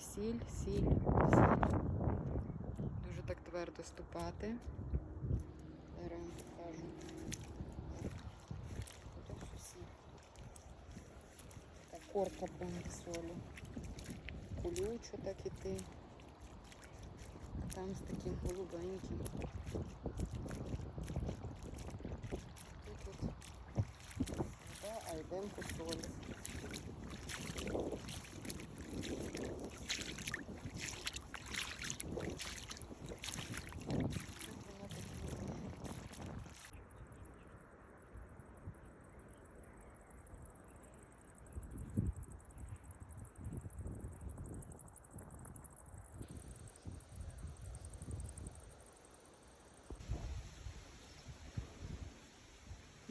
Сіль, сіль, сіль. Дуже так твердо ступати. Зараз вам покажу. Корка повна солі. Колючо так іти. Там з таким голубеньким. Тут вода, а йдемо по солі.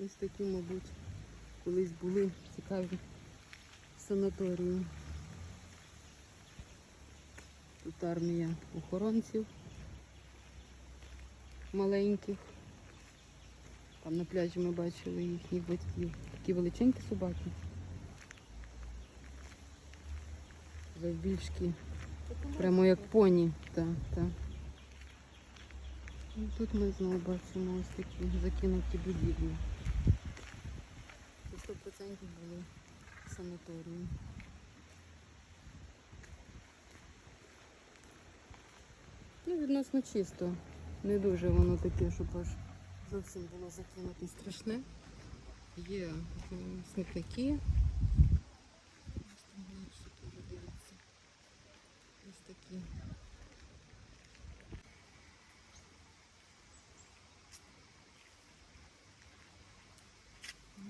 Ось такі, мабуть, колись були цікаві санаторії. Тут армія охоронців маленьких. Там на пляжі ми бачили їхніх батьків. Такі величенькі собаки. Завбільшки. Прямо як поні. Так, так. І тут ми знову бачимо ось такі закинуті будівлі. Це 100% були санаторії. Ну, відносно чисто. Не дуже воно таке, щоб аж зовсім було закинути страшне. Є е, смітники. Ось такі.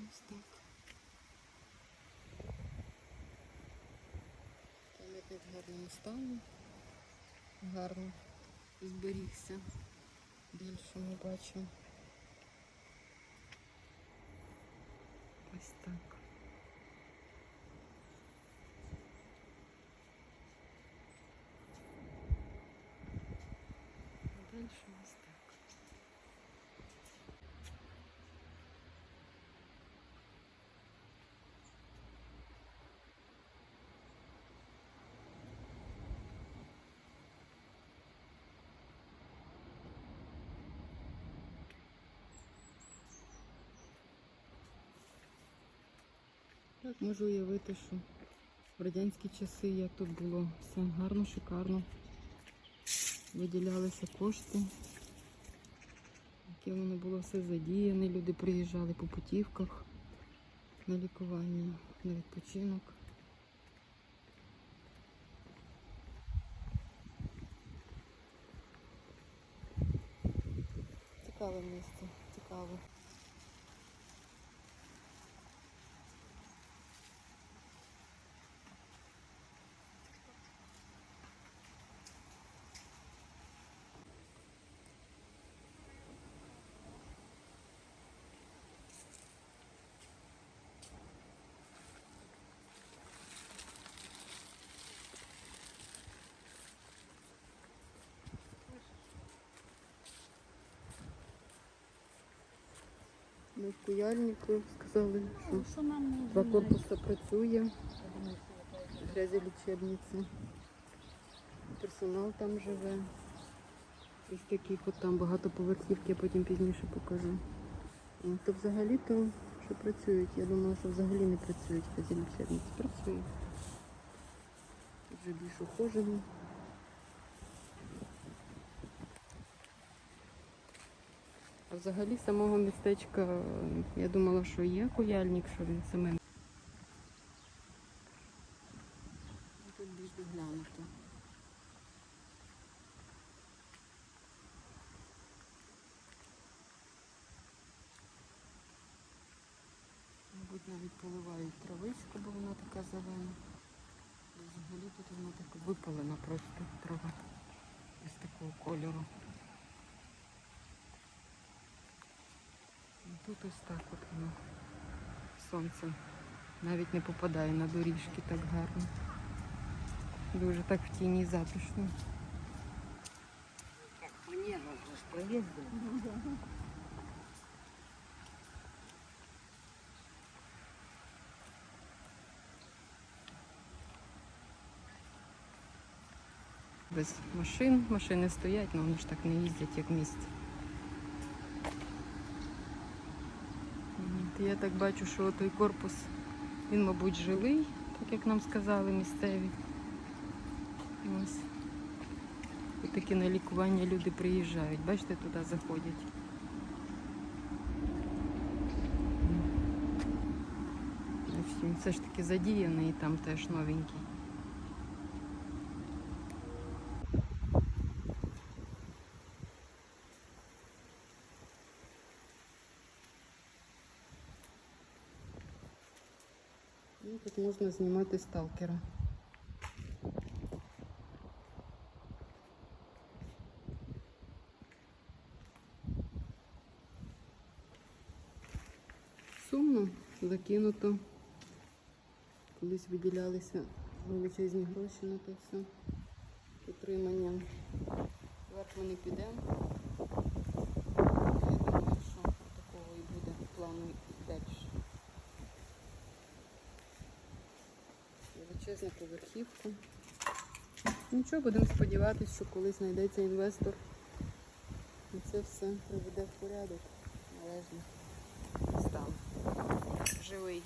Ось так. Пам'ятник в гарному стані. Гарно зберігся. Більше ми бачимо. Ось так. А далі ось так. Так, можу уявити, що в радянські часи як тут було все гарно, шикарно. Виділялися кошти. Яке воно було все задіяне. Люди приїжджали по путівках на лікування, на відпочинок. Цікаве місце, цікаве. Ми в куяльнику сказали, що не два корпуси працює. Грязелічебниця. Персонал там живе. Ось таких от там багатоповерхівки, я потім пізніше покажу. То взагалі-то що працюють? Я думала, що взагалі не працюють грязелічебниці. Працюють. Тут вже більш ухожені. Взагалі самого містечка я думала, що є куяльник, що він саме. Тут більш доглянуто. Мабуть, навіть поливають травичку, бо вона така зелена. Взагалі тут вона така випалена просто трава із такого кольору. І Тут ось так от воно сонце навіть не попадає на доріжки так гарно. Дуже так в тіні затишно. Мне нужно ж без машин. Машини стоять, але вони ж так не їздять, як в місті. От, Я так бачу, що той корпус, він, мабуть, жилий, так як нам сказали місцеві. Ось. Такі на лікування люди приїжджають. Бачите, туди заходять. Все ж таки задіяний і там теж новенький. Ну, тут можна знімати сталкера. Сумно, закинуто. Колись виділялися величезні гроші на це все. Утримання. Вверх ми не підемо. Я думаю, що такого і буде плану і далі. Величезна поверхівку. Нічого, будемо сподіватися, що колись знайдеться інвестор. І це все приведе в порядок належний стан. Живий.